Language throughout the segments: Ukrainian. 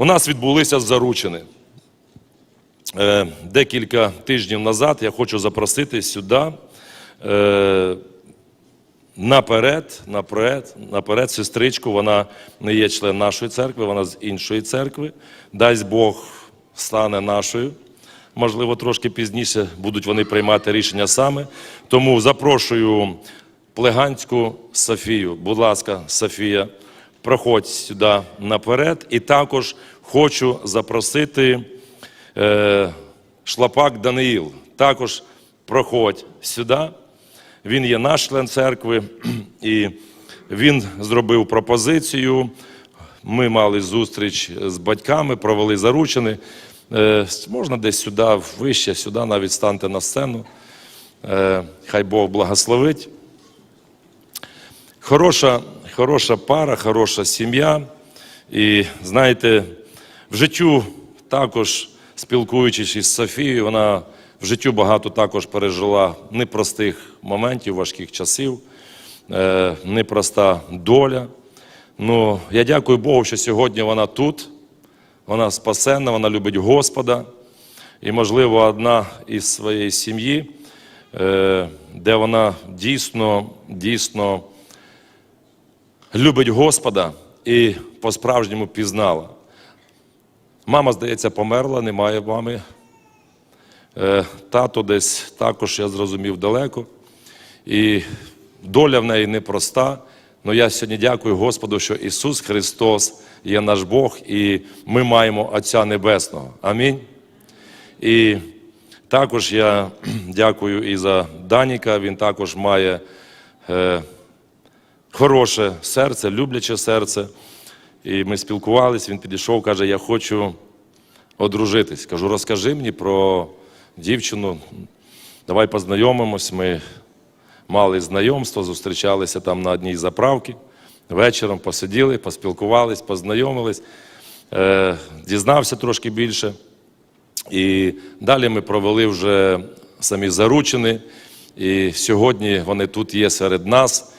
У нас відбулися заручини. Е, Декілька тижнів назад я хочу запросити сюди е, наперед, наперед, наперед сестричку. Вона не є член нашої церкви, вона з іншої церкви. Дасть Бог стане нашою. Можливо, трошки пізніше будуть вони приймати рішення саме. Тому запрошую Плеганську Софію. Будь ласка, Софія, проходь сюди наперед. І також хочу запросити е, Шлапак Даниїл. Також проходь сюди. Він є наш член церкви, і він зробив пропозицію. Ми мали зустріч з батьками, провели заручини. Е, Можна десь сюди, вище, сюди навіть станьте на сцену. Е, Хай Бог благословить. Хороша, хороша пара, хороша сім'я. І знаєте, в життю також спілкуючись із Софією, вона в життю багато також пережила непростих моментів, важких часів, е, непроста доля. Ну, я дякую Богу, що сьогодні вона тут, вона спасенна, вона любить Господа. І, можливо, одна із своєї сім'ї, е, де вона дійсно, дійсно любить Господа і по-справжньому пізнала. Мама, здається, померла, немає мами. Е, Тато десь також, я зрозумів, далеко. І доля в неї непроста. Але я сьогодні дякую Господу, що Ісус Христос є наш Бог, і ми маємо Отця Небесного. Амінь. І також я дякую і за Даніка. Він також має е, хороше серце, любляче серце. І ми спілкувалися, він підійшов, каже, я хочу одружитись. Кажу, розкажи мені про дівчину, давай познайомимось. Ми мали знайомство, зустрічалися там на одній заправці. Вечором посиділи, поспілкувались, познайомились, е, дізнався трошки більше. І далі ми провели вже самі заручини. І сьогодні вони тут є серед нас.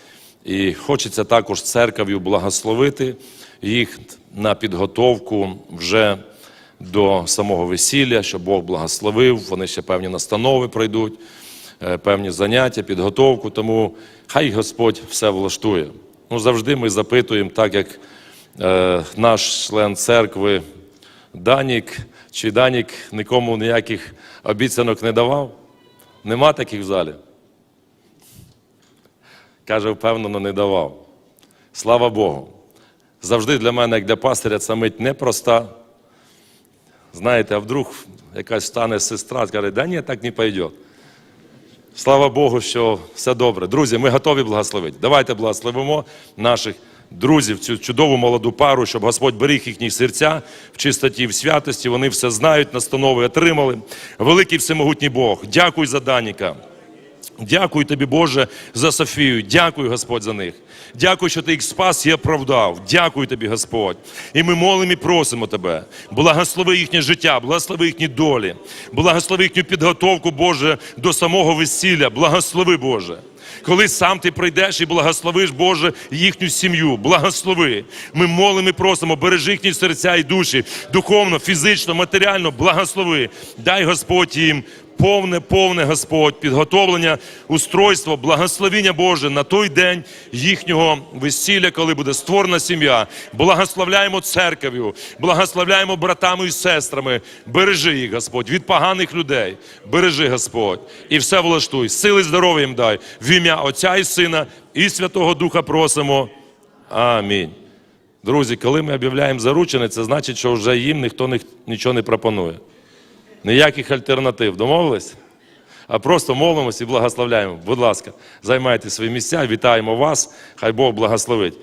І хочеться також церков'ю благословити їх на підготовку вже до самого весілля, щоб Бог благословив. Вони ще певні настанови пройдуть, е, певні заняття, підготовку. Тому хай Господь все влаштує. Ну, завжди ми запитуємо, так як е, наш член церкви Данік, чи Данік нікому ніяких обіцянок не давав? Нема таких в залі. Каже, впевнено, не давав. Слава Богу. Завжди для мене, як для пастиря, ця мить непроста. Знаєте, а вдруг якась стане сестра, скаже, да ні, так не пойде. Слава Богу, що все добре. Друзі, ми готові благословити. Давайте благословимо наших друзів, цю чудову молоду пару, щоб Господь беріг їхні серця в чистоті, в святості. Вони все знають, настанови отримали. Великий всемогутній Бог. Дякую за Даніка. Дякую тобі, Боже, за Софію. Дякую, Господь, за них. Дякую, що ти їх спас і оправдав. Дякую тобі, Господь. І ми молимо і просимо тебе. Благослови їхнє життя, благослови їхні долі, благослови їхню підготовку, Боже, до самого весілля. Благослови, Боже. Коли сам ти прийдеш і благословиш, Боже, їхню сім'ю, благослови. Ми молимо і просимо, бережи їхні серця і душі, духовно, фізично, матеріально, благослови. Дай Господь їм повне, повне Господь, підготовлення, устройство, благословіння Боже на той день їхнього весілля, коли буде створена сім'я. Благословляємо церков'ю, благословляємо братами і сестрами. Бережи їх, Господь, від поганих людей. Бережи, Господь, і все влаштуй. Сили здоров'я їм дай. В ім'я Отця і Сина і Святого Духа просимо. Амінь. Друзі, коли ми об'являємо заручене, це значить, що вже їм ніхто нічого не пропонує. Ніяких альтернатив. Домовились? А просто молимося і благословляємо. Будь ласка, займайте свої місця, вітаємо вас. Хай Бог благословить.